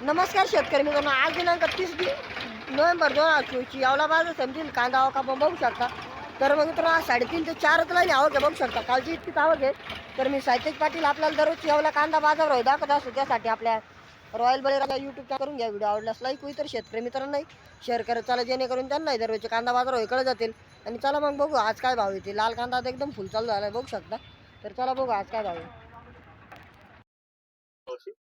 नमस्कार शेतकरी मित्रांनो आज दिनांक तीस नोव्हेंबर दोन हजार चोवीसची. यावला बाजार समजेल कांदा आवक आपण बघू शकता. तर मग मित्रांनो साडेतीन ते चारच लाईन आवक आहे बघू शकता. कालची इतकीच आवक आहे. तर मी साहित्यज पाटील आपल्याला दररोजची यावला कांदा बाजार दाखवत असतो. त्यासाठी आपल्या रॉयल बळीराजा यूट्यूब करून घ्या. व्हिडिओ आवडल्यास लाईक होईल. तर शेतकरी मित्रांनाही शेअर करत चला जेणेकरून त्यांनाही दररोजचे कांदा बाजार इकडे जातील. आणि चला मग बघू आज काय भाव येते लाल कांदा आता एकदम फुल चालू झाला आहे बघू शकता. तर चला बघू आज काय भाव आहे.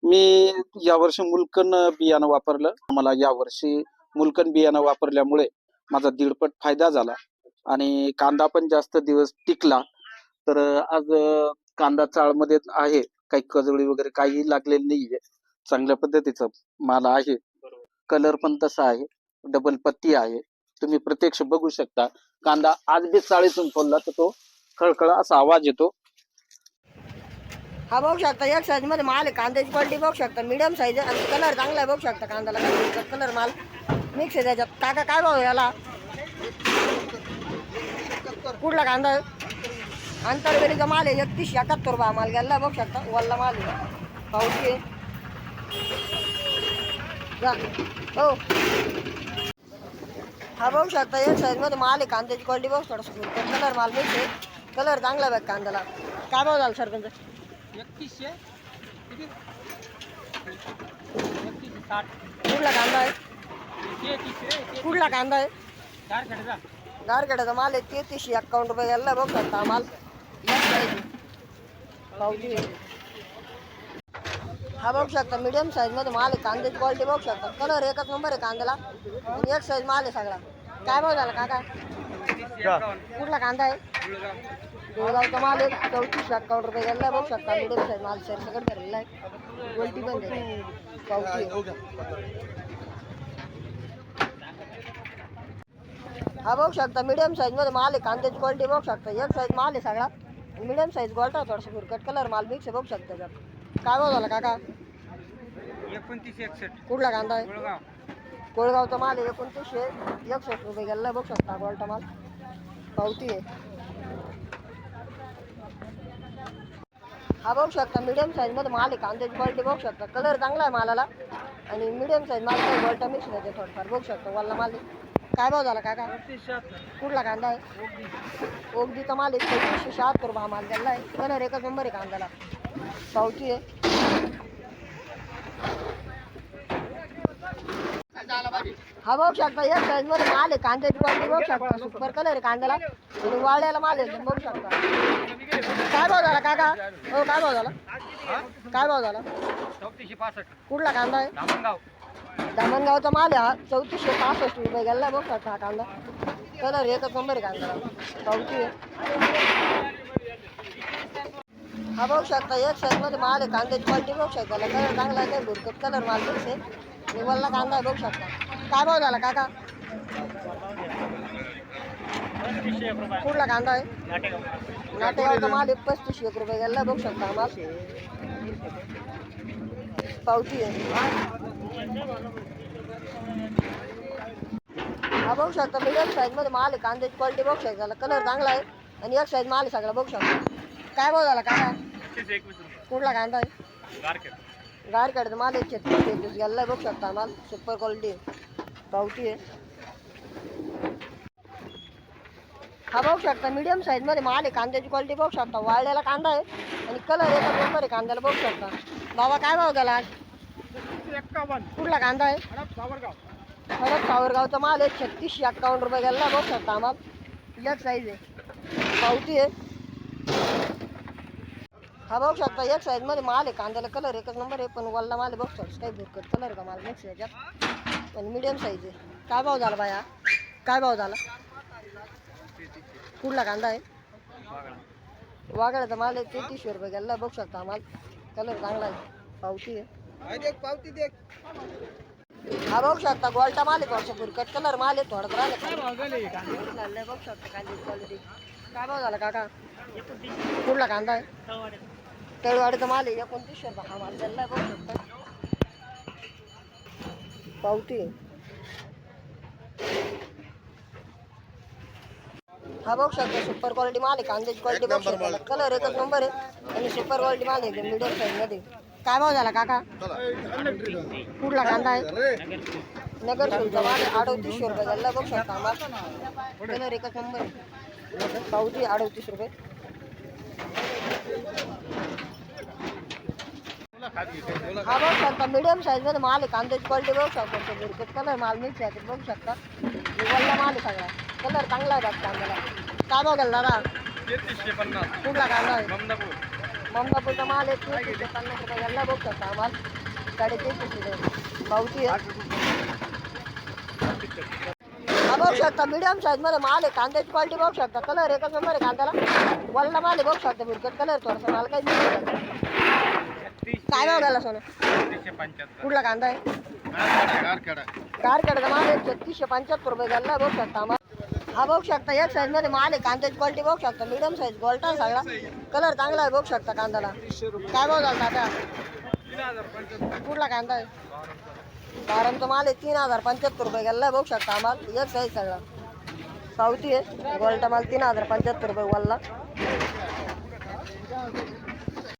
मी यावर्षी मुलकन बियाणं वापरलं. मला यावर्षी मुलकन बियाणं वापरल्यामुळे माझा दीडपट फायदा झाला आणि कांदा पण जास्त दिवस टिकला. तर आज कांदा चाळमध्ये आहे. काही कजळी वगैरे काही लागलेली नाहीये. चांगल्या पद्धतीचं माल आहे. कलर पण तसा आहे. डबल पत्ती आहे. तुम्ही प्रत्यक्ष बघू शकता. कांदा आज बी चाळीतून फोडला तर तो खळखळ असा आवाज येतो. हा बघू शकता एक साईजमध्ये माल आहे कांद्याची क्वालिटी बघू शकता मीडियम साईज आहे आणि कलर चांगला आहे बघू शकता कांद्याला. कलर माल. मिक्स आहे त्याच्यात. काका काय भाव याला? कुठला कांदा आंतरवेलीचा माल आहे एकतीस एकाहत्तर रुपये माल गेला बघू शकता वल्ला माल आहे. पाऊची जा. हो. हा बघू शकता एक साईजमध्ये माल आहे कांद्याची क्वालिटी बघू शकता. कलर माल मिक्स आहे. कलर चांगला आहे बघ कांद्याला. काय भाव झाला सर तुमचं एकतीसशे. किती? एकतीसशे साठ. कुठला कांदा आहे? तेहतीसशे ते कुठला कांदा आहे? चार खेळचा माल आहे तेहतीसशे एक्कावन्न रुपये गेला बघ शकता हा माल. पावती. हा बघू शकता मीडियम साईजमध्ये माल आहे कांद्याची क्वालिटी बघू शकता. कलर एकच नंबर आहे कांद्याला. आणि एक साईज माल आहे सगळा. काय भाव झाला काका? कुठला कांदा आहे? गोळगावचा माल आहे. चौतीसशे एक्कावन्न रुपये गेला बघू शकता मीडियम साईज माल सर सगळं धरलेला आहे. क्वालिटी पण आहे. पावती. हा बघू शकता मीडियम साईजमध्ये माल आहे. कांद्याची क्वालिटी बघू शकता. एक साईज माल आहे सगळा. मीडियम साईज गोल्टा थोडासा फुरकट कलर माल मिक्स आहे. बघू शकता त्याच्यात काय भाव झाला काका? एकोणतीसशे एकसष्ट. कुठला कांदा आहे? कोळगाव. कोळगावचा माल आहे. एकोणतीसशे एकसष्ट रुपये गेला बघू शकता गोल्टा माल. पावती आहे. हा बघू शकता मीडियम साईजमध्ये माल आहे. कांद्याची क्वालिटी बघू शकता. कलर चांगला आहे मालाला. आणि मीडियम साईज माल काय मिक्स आहे थोडंफार. बघू शकता वल्ला माल काय भाव झाला काय काय कुठला कांदा आहे? ओगदीचा माल आहे. पंचवीसशे शहात्तर रुपये हा माल गेला आहे. कलर एकच नंबर आहे कांद्याला. पावती आहे. हा बघू शकता एक साईजमध्ये माल आहे कांद्याची क्वालिटी बघू शकता. सुपर कलर आहे कांद्याला. आणि वाळ्याला माल आहे बघू शकता. काय भाव झाला काका? हो काय भाव झाला? काय भाव झाला? चौतीसशे पासष्ट. कुठला कांदा आहे? धामणगाव. दामणगावचा माल आहे हा चौतीसशे पासष्ट रुपये गेला बघू शकता हा कांदा. कलर एकच नंबर आहे कांद्याला. पावती आहे. हा बघू शकता एक साईजमध्ये माल आहे कांद्याची क्वालिटी बघू शकता. कलर चांगला आहे काही भुरकट कलर माल आहे आणि वल्ला कांदा आहे बघू शकता. काय भाव झाला काका? एक कुठला कांदा आहे? नाटेगाव नाटेगावचा माल आहे पस्तीस एक रुपये गेला बघू शकता माल पावती आहे. हा बघू शकता मीडियम साईजमध्ये माल आहे कांद्याची क्वालिटी बघू शकता कलर चांगला आहे. आणि एक साईज माल आहे सगळा बघू शकता. काय भाव झाला काका? रुपये कुठला कांदा आहे? गारखेड. काढतं माल छत्तीस तेहतीस गेला बघू शकता माल सुपर क्वालिटी पावती आहे. हा बघू शकता मीडियम साईजमध्ये माल आहे. कांद्याची क्वालिटी बघू शकता. वाळलेला कांदा आहे. आणि कलर एकच नंबर आहे कांद्याला बघू शकता. बाबा काय भाव एक्कावन्न. कुठला कांदा आहे? खरंच सावरगावचा माल आहे. छत्तीसशे एक्कावन्न रुपये गेला बघू शकता आम्हाला. एक साईज आहे. पावती आहे. हा बघू शकता एक साईजमध्ये माल आहे. कांद्याला कलर एकच नंबर आहे पण वल्ला माल आहे. बघू शकता काही भुरकट कलर का माल? मिक्स याच्यात. आणि मीडियम साईज आहे. काय भाव झाला बाया? काय भाव झाला? कुठला कांदा आहे? वागड्याचा माल आहे तेहतीसशे रुपये गेला. बघू शकता माल. कलर चांगला आहे. पावती आहे. पावती दे हा बघू शकता गोल्टा माल आहे थोडासा भुरकट कलर माल आहे थोडा राहिला बघू शकता कांद्याची क्वालिटी काय भाव झाला काका? कुठला कांदा आहे? तळवाडीचा माल आहे एकोणतीसशे रुपये हा माल. बघू शकता. पावती. आहे. हा बघू शकता सुपर क्वालिटी माल आहे कांद्याची क्वालिटी बघू शकता. कलर एकच नंबर आहे आणि सुपर क्वालिटी माल आहे मीडियम साईज मध्ये. काय भाव झाला काका? कुठला कांदा आहे? नगर शुल्क माल अडतीसशे रुपये झाला. बघू शकता आम्हाला. कलर एकच नंबर आहे. पावती अडतीस रुपये. हा बघू शकता मिडियम साईजमध्ये माल आहे. कांद्याची क्वालिटी बघू शकता बिरकट कलर माल मिक्स आहे बघू शकता. वल्ला माल आहे सगळा. कलर चांगला आहे बघ कांद्याला. काय बघाल दादा? तेहतीसशे पन्नास कुठला कांदा आहे? ममदापूरचा माल आहे. तीनशे पन्नास रुपये घ्यायला बघू शकता माल साडेतीनशे रुपये पावती आहे. बघू शकता मिडियम साईजमध्ये माल आहे. कांद्याची क्वालिटी बघू शकता. कलर एकच नंबर आहे कांद्याला? वल्ला माल आहे बघू शकता बिरकट कलर थोडासा माल काही काय भाव घाला सोनं? पंच्याहत्तर. कुठला कांदा आहे? कारखेडा कारकडचा माल आहे छत्तीसशे पंच्याहत्तर रुपये घालला बघू शकता आम्हाला हा बघू शकता एक साईजमध्ये माल आहे कांद्याची क्वालिटी बघू शकता मीडियम साईज गोल्टा सगळा. कलर चांगला आहे बघू शकता कांद्याला. काय भाव झाला आता? कुठला कांदा आहे? बारांचा माल आहे तीन हजार पंच्याहत्तर रुपये घालला बघू शकता आम्हाला. एक साईज सगळा. पावती आहे गोल्टा माल तीन हजार पंच्याहत्तर रुपये वल्ला